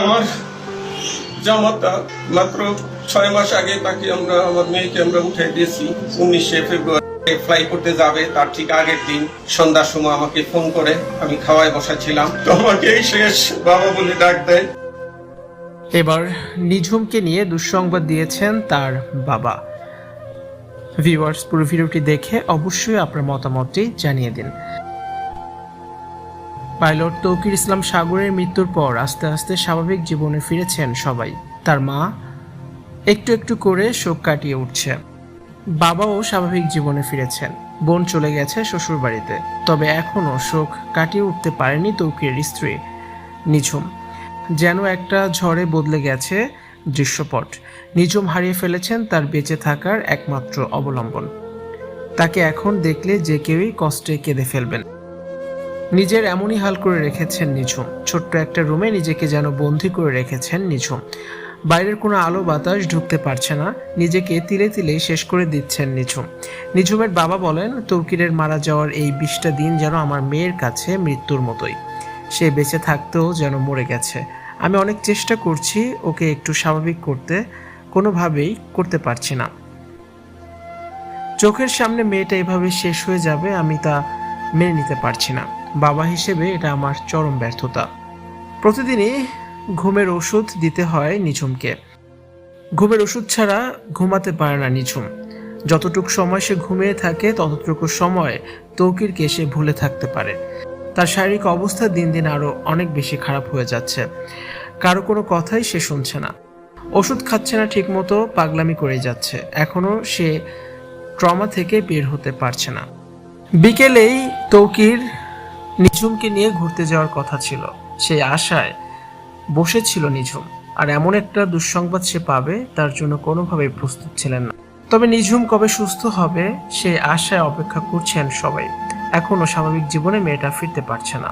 আমার জামাতা মাত্র ছয় মাস আগে তাকে আমরা, আমার মেয়েকে আমরা উঠে দিয়েছি। উনিশে ফেব্রুয়ারি ফ্লাই করতে যাবে, তার ঠিক আগের দিন সন্ধ্যার সময় আমাকে ফোন করে, আমি খাওয়ায় বসাছিলাম তো আমাকে এই শেষ বাবা বলে ডাক দেয়। এবার নিঝুমকে নিয়ে দুঃসংবাদ দিয়েছেন তার বাবা। ভিউয়ার্স পুরো ভিডিওটি দেখে অবশ্যই আপনার মতামতটি জানিয়ে দিন। পাইলট তৌকির ইসলাম সাগরের মৃত্যুর পর আস্তে আস্তে স্বাভাবিক জীবনে ফিরেছেন সবাই। তার মা একটু একটু করে শোক কাটিয়ে উঠছে। বাবাও স্বাভাবিক জীবনে ফিরেছেন। বোন চলে গেছে শ্বশুর বাড়িতে তবে এখনও শোক কাটিয়ে উঠতে পারেনি তৌকির স্ত্রী নিঝুম। যেন একটা ঝড়ে বদলে গেছে দৃশ্যপট। নিঝুম হারিয়ে ফেলেছেন তার বেঁচে থাকার একমাত্র অবলম্বন। তাকে এখন দেখলে যে কেউই কষ্টে কেঁদে ফেলবেন। নিজের এমনই হাল করে রেখেছেন নিঝুম। ছোট্ট একটা রুমে নিজেকে যেন বন্দি করে রেখেছেন নিঝুম। বাইরের কোনো আলো বাতাস ঢুকতে পারছে না, নিজেকে তিলে তিলে শেষ করে দিচ্ছেন নিঝুম। নিঝুমের বাবা বলেন তৌকিরের মারা যাওয়ার এই বিশটা দিন যেন আমার মেয়ের কাছে মৃত্যুর মতোই। সে বেঁচে থাকতেও যেন মরে গেছে। আমি অনেক চেষ্টা করছি ওকে একটু স্বাভাবিক করতে, কোনোভাবেই করতে পারছি না। চোখের সামনে মেয়েটা এভাবে শেষ হয়ে যাবে আমি তা মেনে নিতে পারছি না। বাবা হিসেবে এটা আমার চরম ব্যর্থতা। প্রতিদিনই ঘুমের ওষুধ দিতে হয় নিঝুমকে। ঘুমের ওষুধ ছাড়া ঘুমাতে পারে না নিঝুম। যতটুকু সময় সে ঘুমিয়ে থাকে, ততটুকু সময় তৌকিরকে সে ভুলে থাকতে পারে। তার শারীরিক অবস্থা দিন দিন আরও অনেক বেশি খারাপ হয়ে যাচ্ছে। কারও কোনো কথাই সে শুনছে না। ওষুধ খাচ্ছে না ঠিকমতো, পাগলামি করে যাচ্ছে। এখনও সে ট্রমা থেকে বের হতে পারছে না। বিকেলেই তৌকির নিঝুমকে নিয়ে ঘুরতে যাওয়ার কথা ছিল। সেই আশায় বসেছিল নিঝুম, আর এমন একটা দুঃসংবাদ সে পাবে তার জন্য কোনোভাবেই প্রস্তুত ছিলেন না। তবে নিঝুম কবে সুস্থ হবে সেই আশায় অপেক্ষা করছেন সবাই। এখনও স্বাভাবিক জীবনে মেয়েটা ফিরতে পারছে না।